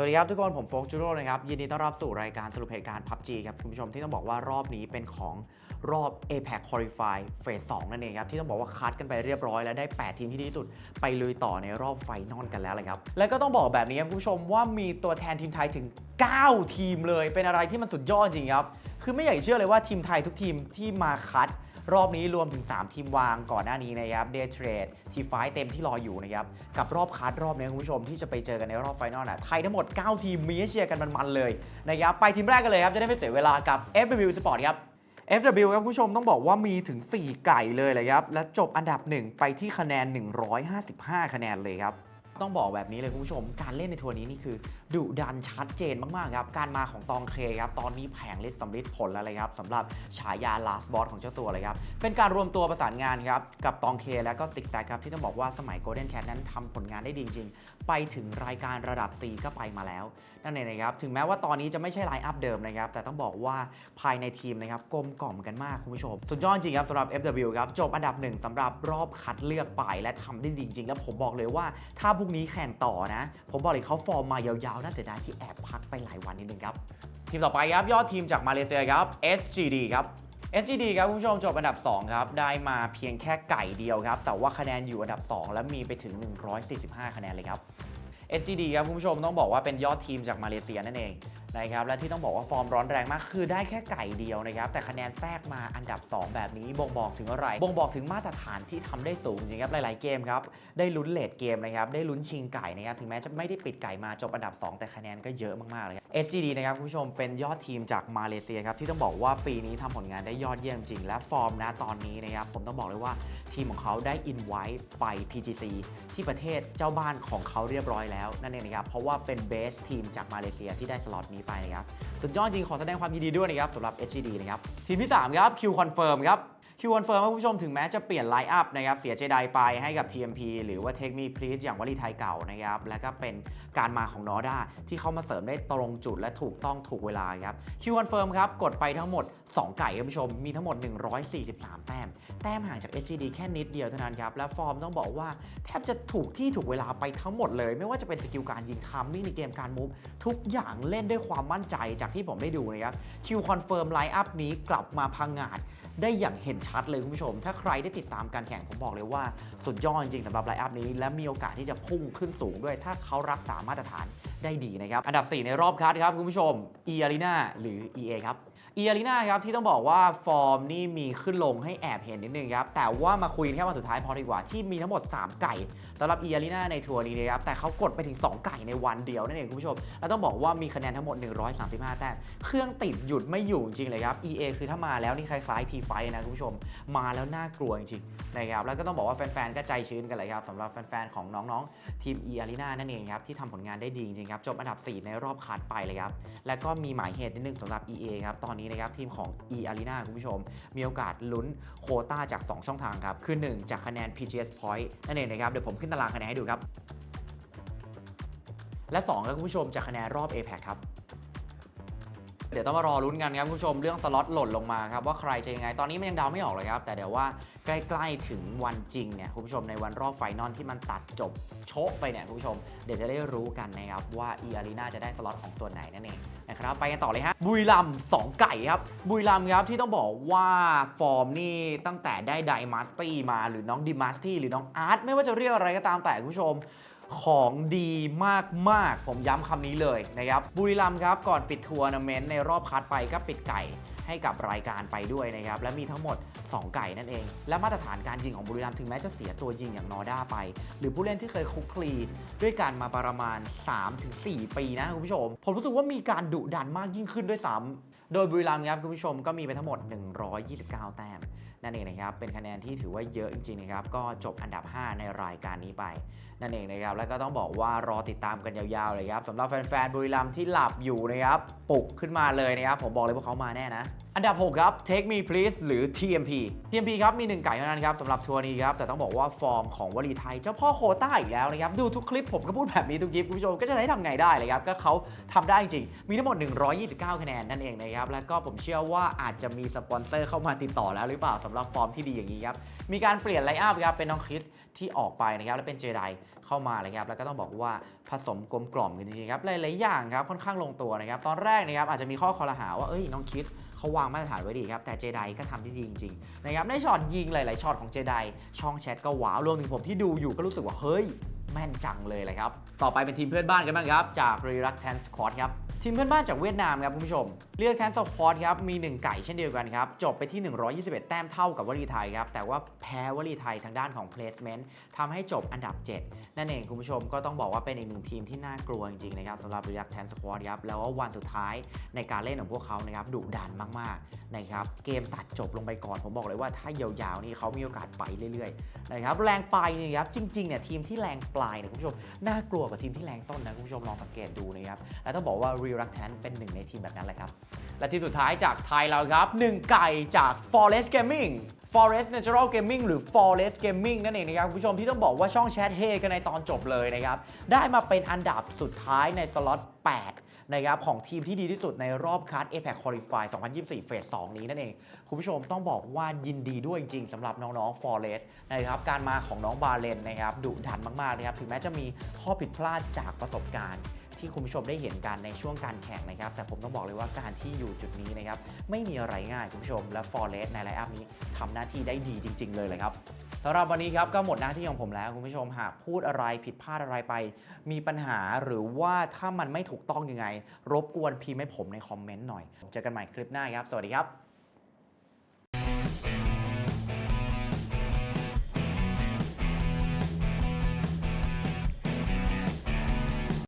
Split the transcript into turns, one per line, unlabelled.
สวัสดีครับทุกคนผมโฟกจูโร่นะครับ ยินดีต้อนรับสู่รายการสรุปเหตุการณ์ PUBG ครับ คุณผู้ชมที่ต้องบอกว่ารอบนี้เป็นของรอบ APEC Qualify เฟส2นั่นเองครับ ที่ต้องบอกว่าคัดกันไปเรียบร้อยแล้วได้ 8 ทีมที่ดีที่สุด ไปลุยต่อในรอบไฟนอลกันแล้วเลยครับ และก็ต้องบอกแบบนี้ครับคุณผู้ชมว่ามีตัวแทนทีมไทยถึง 9 ทีมเลย เป็นอะไรที่มันสุดยอดจริงครับคือไม่อยากเชื่อเลยว่าทีมไทยทุกทีมที่มาคัด รอบนี้รวมถึง 3 ทีมวางก่อนหน้านี้นะครับเดย์เทรดทีไฟเต็มที่รออยู่นะครับ กับรอบคัดรอบนี้คุณผู้ชมที่จะไปเจอกันในรอบไฟนอลน่ะไทยทั้งหมด 9 ทีมมีให้เชียร์กันมันๆเลยนะครับไปทีมแรกกันเลยครับ จะได้ไม่เสียเวลากับ FW Sport ครับ FW ครับคุณผู้ชมต้องบอกว่ามีถึง 4 ไก่เลยเลยครับ และจบอันดับ 1 ไปที่คะแนน 155 คะแนนเลยครับ ต้องบอกแบบนี้เลยคุณผู้ชม การเล่นในทัวร์นี้นี่คือดุดันชัดเจนมากๆครับ การมาของตองเคครับตอนนี้แผงลิสต์สำลิดผลแล้วเลยครับสำหรับฉายา last boss ของเจ้าตัวเลยครับ เป็นการรวมตัวประสานงานครับกับตองเคและก็ซิกแซกครับที่ต้องบอกว่าสมัย Golden Cat นั้นทำผลงานได้ดีจริงๆไปถึงรายการระดับ C ก็ไปมาแล้ว นั่นเองนะครับถึงแม้ว่าตอนนี้จะไม่ใช่ไลน์อัพเดิมนะครับแต่ต้องบอกว่าภายในทีมนะครับกลมกล่อมกันมากคุณผู้ชม สุดยอดจริงครับสำหรับ FW ครับจบอันดับหนึ่งสำหรับรอบคัดเลือกไปและทำได้ดีจริง ๆ แล้วผมบอกเลยว่าถ้าพุนี้แข่งต่อนะ ผมบอกเลยเขาฟอร์มมายาวๆ น่าเสียดายที่แอบพักไปหลายวันนิดนึงครับ ทีมต่อไปครับ ยอดทีมจากมาเลเซียครับ SGD ครับ SGD ครับคุณผู้ชมจบอันดับ 2 ครับ ได้มาเพียงแค่ไก่เดียวครับ แต่ว่าคะแนนอยู่อันดับ 2 และมีไปถึง 145 คะแนนเลยครับ SGD ครับคุณผู้ชมต้องบอกว่าเป็นยอดทีมจากมาเลเซียนั่นเอง นะครับและที่ต้องบอกว่าฟอร์มร้อนแรงมากคือได้แค่ไก่เดียวนะครับแต่คะแนนแทรกมาอันดับ 2 แบบนี้บ่งบอกถึงอะไรบ่งบอกถึงมาตรฐานที่ทำได้สูงจริงครับหลาย ๆ เกมครับได้ลุ้นเลดเกมนะครับได้ลุ้นชิงไก่นะครับถึงแม้จะไม่ได้ปิดไก่มาจบอันดับ 2 แต่คะแนนก็เยอะมาก ๆ เลยครับ SGD นะครับคุณผู้ชมเป็นยอดทีมจากมาเลเซียครับที่ต้องบอกว่าปีนี้ทำผลงานได้ยอดเยี่ยมจริง และฟอร์มนะตอนนี้นะครับผมต้องบอกเลยว่าทีมของเขาได้อินไว้ไป TGC ที่ประเทศเจ้าบ้านของเขาเรียบร้อยแล้วนั่นเองนะครับเพราะว่าเป็นเบสทีมจากมาเลเซียที่ได้สล็อตนี้ไปนะครับสุดยอดจริงขอแสดงความยินดีด้วยนะครับสำหรับ HGD นะครับทีมที่3ครับ Q Confirm ครับ Q Confirm ครับคุณผู้ชมถึงแม้จะเปลี่ยนไลน์อัพนะครับเสียเจไดไปให้กับ TMP หรือว่า Take Me Please อย่างวลีไทยเก่านะครับแล้วก็เป็นการมาของนอด้าที่เข้ามาเสริมได้ตรงจุดและถูกต้องถูกเวลาครับ Q Confirm ครับกดไปทั้งหมด 2 ไก่คุณผู้ชมมีทั้งหมด 143 แต้ม แต้มห่างจาก HGD แค่นิดเดียวเท่านั้นครับ และฟอร์มต้องบอกว่าแทบจะถูกที่ถูกเวลาไปทั้งหมดเลย ไม่ว่าจะเป็นสกิลการยิงทามมิ่งในเกมการมูฟทุกอย่างเล่นด้วยความมั่นใจจากที่ผมได้ดูนะครับ Q Confirm ไลน์อัพนี้กลับมาพังงาดได้อย่างเห็นชัดเลยคุณผู้ชม ถ้าใครได้ติดตามการแข่งผมบอกเลยว่า สุดยอดจริงๆสำหรับไลน์อัพนี้ และมีโอกาสที่จะพุ่งขึ้นสูงด้วย ถ้าเขารักษามาตรฐานได้ดีนะครับ อันดับ 4 ในรอบคัดครับคุณผู้ชม e a r e n a หรือ EA ครับ e a r e n a ครับที่ต้องบอกว่าฟอร์มนี่มีขึ้นลงให้แอบเห็นนิดนึงครับ แต่ว่ามาคุยแค่วันสุดท้ายพอดีกว่าที่มีทั้งหมด 3 ไก่สำหรับ e a r e n a ในทัวร์นี้นะครับ แต่เขากดไปถึง 2 ไก่ในวันเดียวนั่นเองคุณผู้ชม แล้วต้องบอกว่ามีคะแนนทั้งหมด 135 แต้มเครื่องติดหยุดไม่อยู่จริงเลยครับ EA คือถ้ามาแล้วนี่คล้ายๆ T5 นะคุณผู้ชม มาแล้วน่ากลัวจริงๆนะครับแล้วก็ต้องบอกว่าแฟนๆก็ใจชื้นกันเลยครับสำหรับแฟนๆของน้องๆทีม e a r e n a นั่นเองครับที่ทำผลงานได้ดีจริงครับจบอันดับ 4 ในรอบคัดไปเลยครับและก็มีหมายเหตุนิดนึงสำหรับ EA ครับตอนนี้นะครับทีมของ e a r e n a คุณผู้ชม มีโอกาสลุ้นโคต้าจาก 2 ช่องทางครับ คือ 1 จากคะแนน PGS Point นั่นเองนะครับ เดี๋ยวผมขึ้นตารางคะแนนให้ดูครับ และ2ครับคุณผู้ชมจากคะแนนรอบ APEC ครับ เดี๋ยวต้องมารอลุ้นกันครับคุณผู้ชมเรื่องสล็อตหล่นลงมาครับว่าใครจะยังไงตอนนี้มันยังเดาไม่ออกเลยครับแต่เดี๋ยวว่าใกล้ๆถึงวันจริงเนี่ยคุณผู้ชมในวันรอบไฟนอลที่มันตัดจบโชะไปเนี่ยคุณผู้ชมเดี๋ยวจะได้รู้กันนะครับว่า e a r e n a จะได้สล็อตของส่วนไหนนั่นเองนะครับไปกันต่อเลยฮะบุรีรัมย์สองไก่ครับบุรีรัมย์ครับที่ต้องบอกว่าฟอร์มนี่ตั้งแต่ได้ไดมาสตี้มาหรือน้องดิมาสตี้หรือน้องอาร์ตไม่ว่าจะเรียกอะไรก็ตามแต่คุณผู้ชม ของดีมากๆ ผมย้ำคำนี้เลยนะครับบุรีรัมย์ครับก่อนปิดทัวร์นาเมนต์ในรอบคัดไปก็ปิดไก่ให้กับรายการไปด้วยนะครับ และมีทั้งหมด 2 ไก่นั่นเอง และมาตรฐานการยิงของบุรีรัมย์ถึงแม้จะเสียตัวยิงอย่างนอด้าไป หรือผู้เล่นที่เคยคลุกคลีด้วยกันมาประมาณ 3-4 ปีนะคุณผู้ชม ผมรู้สึกว่ามีการดุดันมากยิ่งขึ้นด้วยซ้ำโดยบุรีรัมย์ครับคุณผู้ชมก็มีไปทั้งหมด 129 แต้ม นั่นเองนะครับเป็นคะแนนที่ถือว่าเยอะจริงๆนะครับก็จบอันดับ 5 ในรายการนี้ไป นั่นเองนะครับแล้วก็ต้องบอกว่ารอติดตามกันยาวๆเลยครับสำหรับแฟนๆบุรีรัมย์ที่หลับอยู่นะครับปลุกขึ้นมาเลยนะครับผมบอกเลยว่าเขามาแน่นะอันดับ 6 ครับ Take Me Please หรือ TMP TMP ครับ มี 1 ไก่เท่านั้นครับสำหรับทัวร์นี้ครับ แต่ต้องบอกว่าฟอร์มของวลีไทย เจ้าพ่อโคต้าอีกแล้วนะครับ ดูทุกคลิปผมก็พูดแบบนี้ทุกคลิป คุณผู้ชมก็จะได้ทำไงได้เลยครับ ก็เขาทำได้จริง มีทั้งหมด 129 คะแนนนั่นเองนะครับ แล้วก็ผมเชื่อว่าอาจจะมีสปอนเซอร์เข้ามาติดต่อแล้วหรือเปล่าสำหรับฟอร์มที่ดีอย่างนี้ครับมีการเปลี่ยนไลน์อัพครับเป็นน้องคริสที่ออกไปนะครับและเป็นเจไดเข้ามาเลยครับแล้วก็ต้องบอกว่าผสมกลมกล่อมกันจริงๆครับหลายๆอย่างครับค่อนข้างลงตัวนะครับตอนแรกนะครับอาจจะมีข้อคอรหาว่าเอ้ยน้องคิด เขาวางมาตรฐานไว้ดีครับ แต่เจไดก็ทำได้ดีจริงๆนะครับในช็อตยิงหลายๆช็อตของเจไดช่องแชทก็หวาวรวมถึงผมที่ดูอยู่ก็รู้สึกว่าเฮ้ย แม่นจังเลยเลยครับ ต่อไปเป็นทีมเพื่อนบ้านกันบ้างครับ จาก r e l u c t a n t Squad ครับ ทีมเพื่อนบ้านจากเวียดนามครับคุณผู้ชมเรียกแคนสปอตครับ มี 1 ไก่เช่นเดียวกันครับ จบไปที่ 121 แต้มเท่ากับวลีไทยครับ แต่ว่าแพ้วลีไทยทางด้านของ placement ทำให้จบอันดับ 7 นั่นเองคุณผู้ชมก็ต้องบอกว่าเป็นอีกหนึ่งทีมที่น่ากลัวจริงๆนะครับสำหรับ r e l u c t a n t Squad ครับ แล้วว่าวันสุดท้ายในการเล่นของพวกเขานะครับดุดันมากๆนะครับเกมตัดจบลงไปก่อนผมบอกเลยว่าถ้ายาวๆนี่เขามีโอกาสไปเรื่อยๆนะครับแรงปนี่ครับจริงๆเนี่ยทีมที่แรงปลายเนี่ยคุณผู้ชมน่ากลัวกว่าทีมที่แรงต้นนะคุณผู้ชมลองสังเกตดูนะครับและต้องบอกว่า r e l u c t a n เป็นหนึ่งในทีมแบบนั้นแหละครับ และทีมสุดท้ายจากไทยเราครับ1ไก่จาก Forest Gaming Forest Natural Gaming หรือ Forest Gaming นั่นเองนะครับคุณผู้ชมที่ต้องบอกว่าช่องแชทเฮกันในตอนจบเลยนะครับ ได้มาเป็นอันดับสุดท้ายในสล็อต 8 นะครับของทีมที่ดีที่สุดในรอบคัด APEC Qualify 2024 เฟส 2 นี้นั่นเอง คุณผู้ชมต้องบอกว่ายินดีด้วยจริงๆสำหรับน้องๆ Forest นะครับการมาของน้องบาเลนนะครับดุดันมากๆนะครับถึงแม้จะมีข้อผิดพลาดจากประสบการณ์ที่คุณผู้ชมได้เห็นกันในช่วงการแข่งนะครับ แต่ผมต้องบอกเลยว่าการที่อยู่จุดนี้นะครับ ไม่มีอะไรง่ายคุณผู้ชม และ Forest ในไลน์อัพนี้ทำหน้าที่ได้ดีจริง ๆ เลยเลยครับ สำหรับวันนี้ครับก็หมดหน้าที่ของผมแล้วคุณผู้ชมหากพูดอะไรผิดพลาดอะไรไป มีปัญหาหรือว่าถ้ามันไม่ถูกต้องยังไง รบกวนพิมพ์ให้ผมในคอมเมนต์หน่อยเจอกันใหม่คลิปหน้าครับ สวัสดีครับ